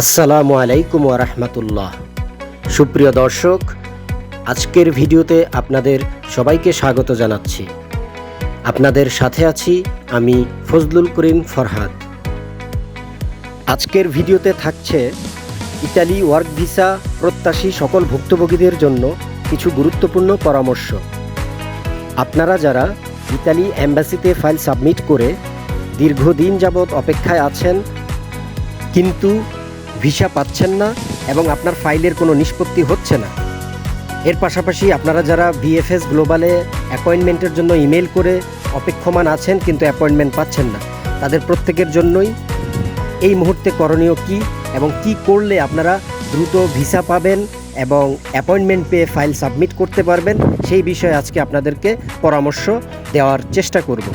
আসসালামু আলাইকুম ওরহমতুল্লাহ সুপ্রিয় দর্শক, আজকের ভিডিওতে আপনাদের সবাইকে স্বাগত জানাচ্ছি। আপনাদের সাথে আছি আমি ফজলুল করিম ফরহাদ। আজকের ভিডিওতে থাকছে ইতালি ওয়ার্ক ভিসা প্রত্যাশী সকল ভুক্তভোগীদের জন্য কিছু গুরুত্বপূর্ণ পরামর্শ। আপনারা যারা ইতালি অ্যাম্বাসিতে ফাইল সাবমিট করে দীর্ঘদিন যাবৎ অপেক্ষায় আছেন, কিন্তু ভিসা পাচ্ছেন না এবং আপনার ফাইলের কোনো নিষ্পত্তি হচ্ছে না। এর পাশাপাশি আপনারা যারা বিএফএস গ্লোবালে অ্যাপয়েন্টমেন্টের জন্য ইমেল করে অপেক্ষমান আছেন কিন্তু অ্যাপয়েন্টমেন্ট পাচ্ছেন না, তাদের প্রত্যেকের জন্যই এই মুহূর্তে করণীয় কি এবং কি করলে আপনারা দ্রুত ভিসা পাবেন এবং অ্যাপয়েন্টমেন্ট পেয়ে ফাইল সাবমিট করতে পারবেন, সেই বিষয়ে আজকে আপনাদেরকে পরামর্শ দেওয়ার চেষ্টা করব।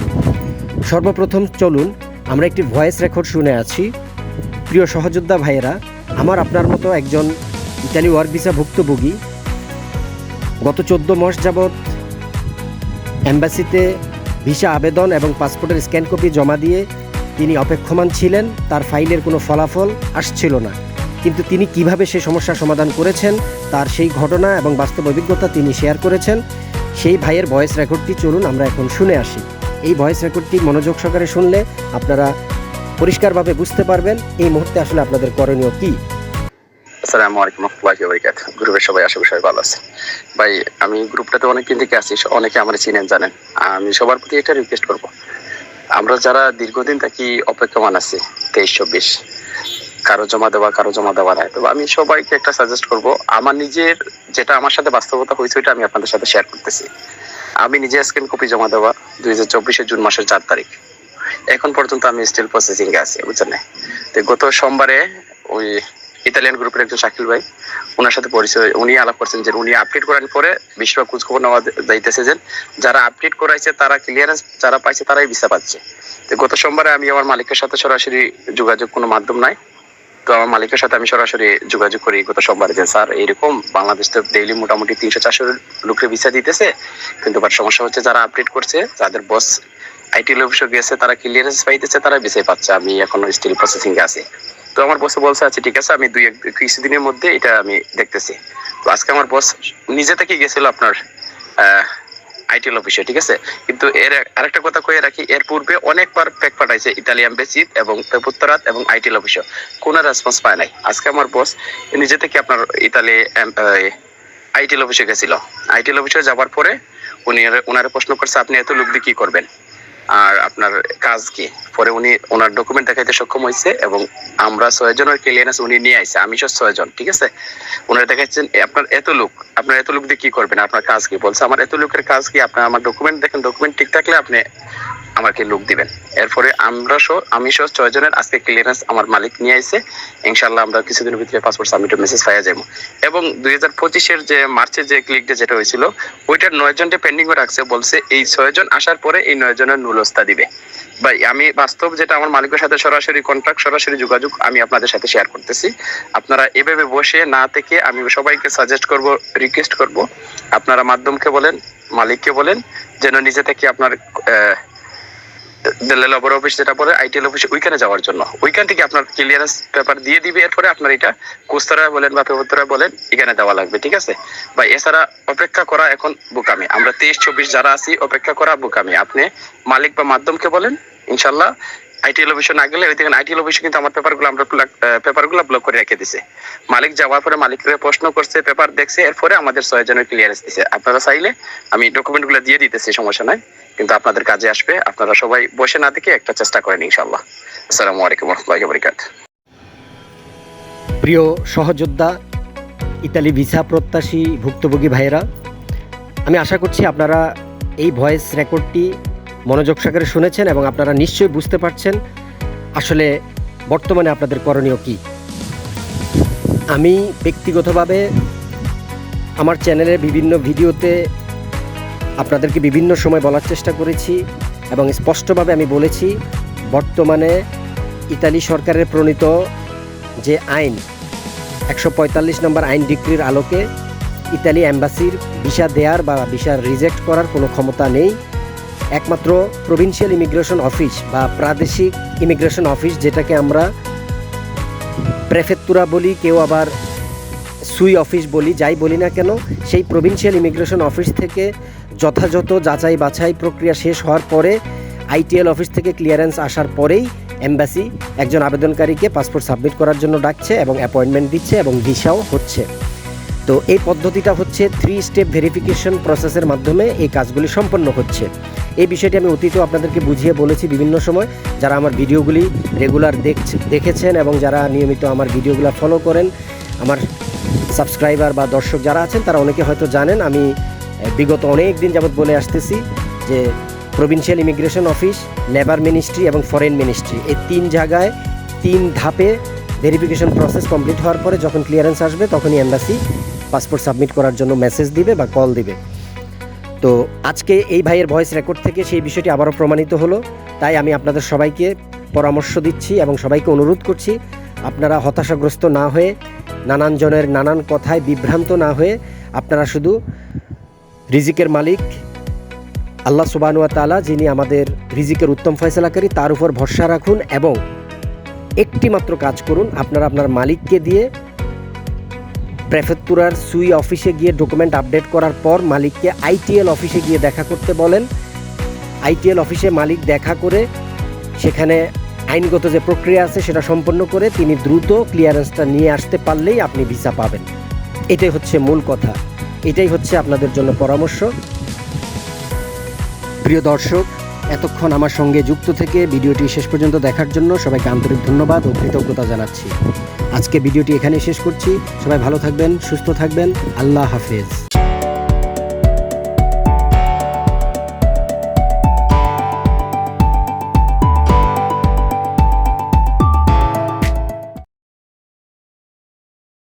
সর্বপ্রথম চলুন, আমরা একটি ভয়েস রেকর্ড শুনে আছি। প্রিয় সহযোদ্ধা ভাইয়েরা, আমার আপনার মতো একজন ইতালি ওয়ার্ক ভিসা ভুক্তভোগী গত চোদ্দ মাস যাবৎ অ্যাম্বাসিতে ভিসা আবেদন এবং পাসপোর্টের স্ক্যান কপি জমা দিয়ে তিনি অপেক্ষমান ছিলেন, তার ফাইলের কোনো ফলাফল আসছিল না। কিন্তু তিনি কীভাবে সেই সমস্যার সমাধান করেছেন, তার সেই ঘটনা এবং বাস্তব অভিজ্ঞতা তিনি শেয়ার করেছেন, সেই ভাইয়ের ভয়েস রেকর্ডটি চলুন আমরা এখন শুনে আসি। এই ভয়েস রেকর্ডটি মনোযোগ সহকারে শুনলে আপনারা পরিষ্কারভাবে বুঝতে পারবেন এই মুহূর্তে আসলে আপনাদের করণীয় কী। আসসালামু আলাইকুম গ্রুপের সবাই ভালো আছে ভাই, আমি গ্রুপটাতে থেকে আছি, অনেকে আমার চিনেন, জানেন। আমি সবার প্রতি একটা রিকোয়েস্ট করব। আমরা যারা দীর্ঘদিন থাকি অপেক্ষমান আছি, তেইশ, চব্বিশ, কারও জমা দেওয়া, কারও জমা দেওয়া নাই। তবে আমি সবাইকে একটা সাজেস্ট করব, আমার নিজের যেটা আমার সাথে বাস্তবতা হয়েছে, ওইটা আমি আপনাদের সাথে শেয়ার করতেছি। আমি নিজে স্ক্যান কপি জমা দেওয়া, দুই হাজার চব্বিশের জুন মাসের চার তারিখ। এখন পর্যন্ত আমি স্টিল প্রসেসিং এ আছি, বুঝছেন? তো গত সোমবারে ওই ইতালিয়ান গ্রুপের একজন শাকিল ভাই, ওনার সাথে পরিচয়, উনি আলাপ করছেন যে উনি আপডেট করার পরে বেশিরভাগ খোঁজ খবর নেওয়া যাইতেছে যে যারা আপডেট করাইছে, তারা ক্লিয়ারেন্স যারা পাইছে, তারাই ভিসা পাচ্ছে। তো গত সোমবারে আমি আমার মালিকের সাথে সরাসরি যোগাযোগ কোনো মাধ্যম নাই। তো আমার মালিকের সাথে আমি সরাসরি যোগাযোগ করি গত সোমবারে যে, স্যার, এইরকম বাংলাদেশ তো ডেইলি মোটামুটি তিনশো চারশো লোকের ভিসা দিতেছে। কিন্তু বাট সমস্যা হচ্ছে যারা আপডেট করছে, যাদের বস আইটি অফিসে গেছে, তারা ক্লিয়ারেন্স পাইতেছে, তারা ভিসাই পাচ্ছে। আমি এখনও স্টিল প্রসেসিং এ আছি। তো আমার বসে বলছে আচ্ছা ঠিক আছে, আমি দুই এক, কিছুদিনের মধ্যে এটা আমি দেখতেছি। তো আজকে আমার বস নিজে থেকে গেছিল আপনার আইটিএল অফিসে, ঠিক আছে? কিন্তু এর আরেকটা কথা কয়ে রাখি, এর পূর্বে অনেকবার প্যাক পাঠাইছে ইতালি এম্বাসি এবং পেপুত্তরাত এবং আইটিএল অফিসে। কোনো রেসপন্স পায় নাই। আজকে আমার বস নিজে থেকে আপনার ইতালি আইটিএল অফিসে গেছিল। আইটিএল অফিসে যাওয়ার পরে উনি ওনারে প্রশ্ন করছে, আপনি এত লোক দিয়ে কি করবেন? আর আপনার কাজ কি? পরে উনি, ওনার ডকুমেন্ট দেখাইতে সক্ষম হয়েছে এবং আমরা ছয় জনের ক্লিয়ারেন্স উনি নিয়ে আইছে, আমি সব ছয় জন ঠিক আছে? ওনারা দেখাচ্ছেন আপনার এত লোক, আপনার এত লোক দিয়ে কি করবেন? আপনার কাজ কি? বলছে, আমার এত লোকের কাজ কি? আপনার আমার ডকুমেন্ট দেখেন ডকুমেন্ট ঠিক থাকলে আপনি আমাকে লোক দিবেন। এরপরে আমরা সহ, আমি সহ ছয় জনের আজকে ক্লিয়ারেন্স আমার মালিক নিয়ে আইছে। ইনশাল্লাহ আমরা কিছুদিনের ভিতরে পাসপোর্ট সাবমিটের মেসেজ পাইয়া যাব এবং দুই হাজার পঁচিশের যে মার্চের যে ক্লিক ডে যেটা হয়েছিল, ওইটার নয় জনটা পেন্ডিং রাখছে, বলছে এই ছয় জন আসার পরে এই নয় জনের নুলস্তা দিবে। ভাই, আমি বাস্তব যেটা আমার মালিকের সাথে সরাসরি কন্ট্রাক্ট সরাসরি যোগাযোগ আমি আপনাদের সাথে শেয়ার করতেছি। আপনারা এভাবে বসে না থেকে আমি সবাইকে সাজেস্ট করব রিকোয়েস্ট করব। আপনারা মাধ্যমকে বলেন, মালিককে বলেন, যেন নিজে থেকে আপনার লেবার অফিস যেটা আইটিএল অফিস ওইখানে যাওয়ার জন্য। ওইখান থেকে আপনার ক্লিয়ারেন্স পেপার দিয়ে দিবে, এরপরে আপনার এটা বলেন বা পেপতরা বলেন, এখানে দেওয়া লাগবে, ঠিক আছে? বা এছাড়া অপেক্ষা করা এখন বোকামি। আমরা তেইশ, চব্বিশ যারা আছি, অপেক্ষা করা বোকামি। আপনি মালিক বা মাধ্যমকে বলেন ইনশাল্লাহ আইটিএল অফিসে না গেলে দেখেন আইটিএল অফিসে কিন্তু আমার পেপারগুলো আমরা পেপারগুলো ব্লক করে রেখে দিছে। মালিক যাওয়ার পরে মালিকের প্রশ্ন করছে, পেপার দেখছে, এরপরে আমাদের ছয় জনের ক্লিয়ারেন্স দিছে। আপনারা চাইলে আমি ডকুমেন্টগুলো দিয়ে দিতেছি, সমস্যা নাই। কিন্তু আপনাদের কাজে আসবে। আপনারা সবাই বসে না দেখে একটা চেষ্টা করেন ইনশাল্লাহ আসসালামু আলাইকুম রহমতুল্লাহি প্রিয় সহযোদ্ধা, ইতালি ভিসা প্রত্যাশী ভুক্তভোগী ভাইয়েরা, আমি আশা করছি আপনারা এই ভয়েস রেকর্ডটি মনোযোগ সাগরে শুনেছেন এবং আপনারা নিশ্চয়ই বুঝতে পারছেন আসলে বর্তমানে আপনাদের করণীয় কি। আমি ব্যক্তিগতভাবে আমার চ্যানেলের বিভিন্ন ভিডিওতে আপনাদেরকে বিভিন্ন সময় বলার চেষ্টা করেছি এবং স্পষ্টভাবে আমি বলেছি, বর্তমানে ইতালি সরকারের প্রণীত যে আইন, একশো পঁয়তাল্লিশ নম্বর আইন ডিক্রির আলোকে ইতালি অ্যাম্বাসির ভিসা দেয়ার বা ভিসা রিজেক্ট করার কোনো ক্ষমতা নেই। একমাত্র প্রভিন্সিয়াল ইমিগ্রেশন অফিস বা প্রাদেশিক ইমিগ্রেশন অফিস যেটাকে আমরা প্রেফেক্তুরা বলি, কেউ আবার সুই অফিস বলি, যাই বলি না কেন, সেই প্রভিন্সিয়াল ইমিগ্রেশন অফিস থেকে যথাযথ যাচাই বাছাই প্রক্রিয়া শেষ হওয়ার পরে আইটিএল অফিস থেকে ক্লিয়ারেন্স আসার পরেই এম্বাসি একজন আবেদনকারীকে পাসপোর্ট সাবমিট করার জন্য ডাকছে এবং অ্যাপয়েন্টমেন্ট দিচ্ছে এবং ভিসাও হচ্ছে। তো এই পদ্ধতিটা হচ্ছে থ্রি স্টেপ ভেরিফিকেশন প্রসেসের মাধ্যমে এই কাজগুলি সম্পন্ন হচ্ছে। এই বিষয়টি আমি অতীতেও আপনাদেরকে বুঝিয়ে বলেছি বিভিন্ন সময়। যারা আমার ভিডিওগুলি রেগুলার দেখছে, দেখেছেন এবং যারা নিয়মিত আমার ভিডিওগুলো ফলো করেন, আমার সাবস্ক্রাইবার বা দর্শক যারা আছেন, তারা অনেকে হয়তো জানেন, আমি বিগত অনেক দিন যাবৎ বলে আসতেছি যে provincial immigration office, labour ministry এবং ফরেন মিনিস্ট্রি, এই তিন জায়গায় তিন ধাপে ভেরিফিকেশন প্রসেস কমপ্লিট হওয়ার পরে যখন ক্লিয়ারেন্স আসবে, তখনই এম্বাসি পাসপোর্ট সাবমিট করার জন্য মেসেজ দিবে বা কল দিবে। তো আজকে এই ভাইয়ের ভয়েস রেকর্ড থেকে সেই বিষয়টি আবারও প্রমাণিত হলো। তাই আমি আপনাদের সবাইকে পরামর্শ দিচ্ছি এবং সবাইকে অনুরোধ করছি আপনারা হতাশাগ্রস্ত না হয়ে, নানান জনের নানান কথায় বিভ্রান্ত না হয়ে আপনারা শুধু রিজিকের মালিক, আল্লাহ সুবানুয়া তালা যিনি আমাদের রিজিকের উত্তম ফয়সলাকারী, তার উপর ভরসা রাখুন এবং একটি মাত্র কাজ করুন, আপনারা আপনার মালিককে দিয়ে প্রেফেক্টুরার সুই অফিসে গিয়ে ডকুমেন্ট আপডেট করার পর মালিককে আইটিএল অফিসে গিয়ে দেখা করতে বলেন। আইটিএল অফিসে মালিক দেখা করে সেখানে আইনগত যে প্রক্রিয়া আছে সেটা সম্পন্ন করে তিনি দ্রুত ক্লিয়ারেন্সটা নিয়ে আসতে পারলেই আপনি ভিসা পাবেন। এটাই হচ্ছে মূল কথা। এটাই হচ্ছে আপনাদের জন্য পরামর্শ। প্রিয় দর্শক, এতক্ষণ আমার সঙ্গে যুক্ত থেকে ভিডিওটি শেষ পর্যন্ত দেখার জন্য সবাইকে আন্তরিক ধন্যবাদ ও কৃতজ্ঞতা জানাচ্ছি। আজকে ভিডিওটি এখানে শেষ করছি। সবাই ভালো থাকবেন, সুস্থ থাকবেন। আল্লাহ হাফেজ।